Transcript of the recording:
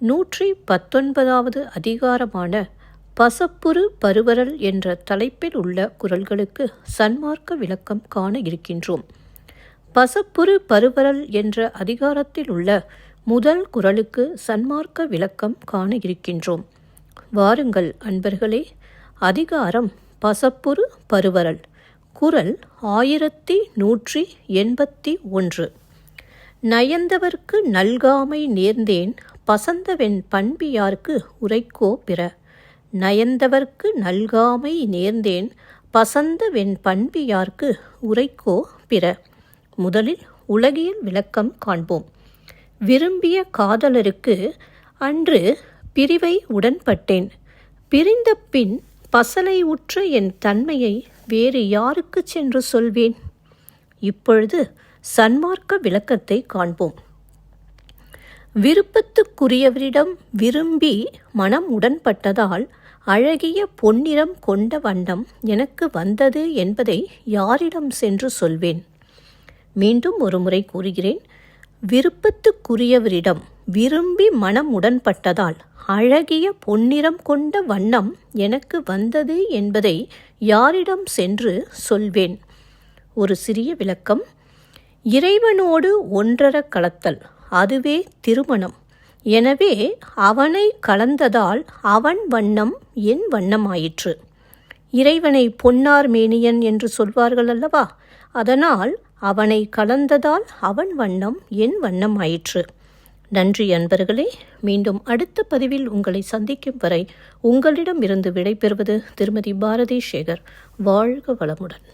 நூற்றி பத்தொன்பதாவது அதிகாரமான பசப்புரு பருவரல் என்ற தலைப்பில் உள்ள குரல்களுக்கு சன்மார்க்க விளக்கம் காண இருக்கின்றோம். பசப்புரு பருவரல் என்ற அதிகாரத்தில் உள்ள முதல் குரலுக்கு சன்மார்க்க விளக்கம் காண இருக்கின்றோம். வாருங்கள் அன்பர்களே அதிகாரம் பசப்புரு பருவரல் குரல் ஆயிரத்தி நூற்றி எண்பத்தி ஒன்று. நயந்தவர்க்கு நல்காமை நேர்ந்தேன் பசந்தவென் பண்பியார்க்கு உரைக்கோ பிற. நயந்தவர்க்கு நல்காமை நேர்ந்தேன் பசந்தவென் பண்பியார்க்கு உரைக்கோ பிற. முதலில் உலகியல் விளக்கம் காண்போம். விரும்பிய காதலருக்கு அன்று பிரிவை உடன்பட்டேன். பிரிந்த பின் பசலை உற்ற என் தன்மையை வேறு யாருக்கு சென்று சொல்வேன்? இப்பொழுது சன்மார்க்க விளக்கத்தை காண்போம். விருப்பத்துக்குரியவரிடம் விரும்பி மனம் உடன்பட்டதால் அழகிய பொன்னிறம் கொண்ட வண்ணம் எனக்கு வந்தது என்பதை யாரிடம் சென்று சொல்வேன். மீண்டும் ஒருமுறை கூறுகிறேன். விருப்பத்துக்குரியவரிடம் விரும்பி மனம் உடன்பட்டதால் அழகிய பொன்னிறம் கொண்ட வண்ணம் எனக்கு வந்தது என்பதை யாரிடம் சென்று சொல்வேன். ஒரு சிறிய விளக்கம். இறைவனோடு ஒன்றர கலத்தல். அதுவே திருமணம். எனவே அவனை கலந்ததால் அவன் வண்ணம் என் வண்ணமாயிற்று. இறைவனை பொன்னார் மேனியன் என்று சொல்வார்கள் அல்லவா? அதனால் அவனை கலந்ததால் அவன் வண்ணம் என் வண்ணமாயிற்று. நன்றி அன்பர்களே மீண்டும் அடுத்த பதிவில் உங்களை சந்திக்கும் வரை உங்களிடம் இருந்து விடைபெறுவது திருமதி பாரதி சேகர் வாழ்க வளமுடன்.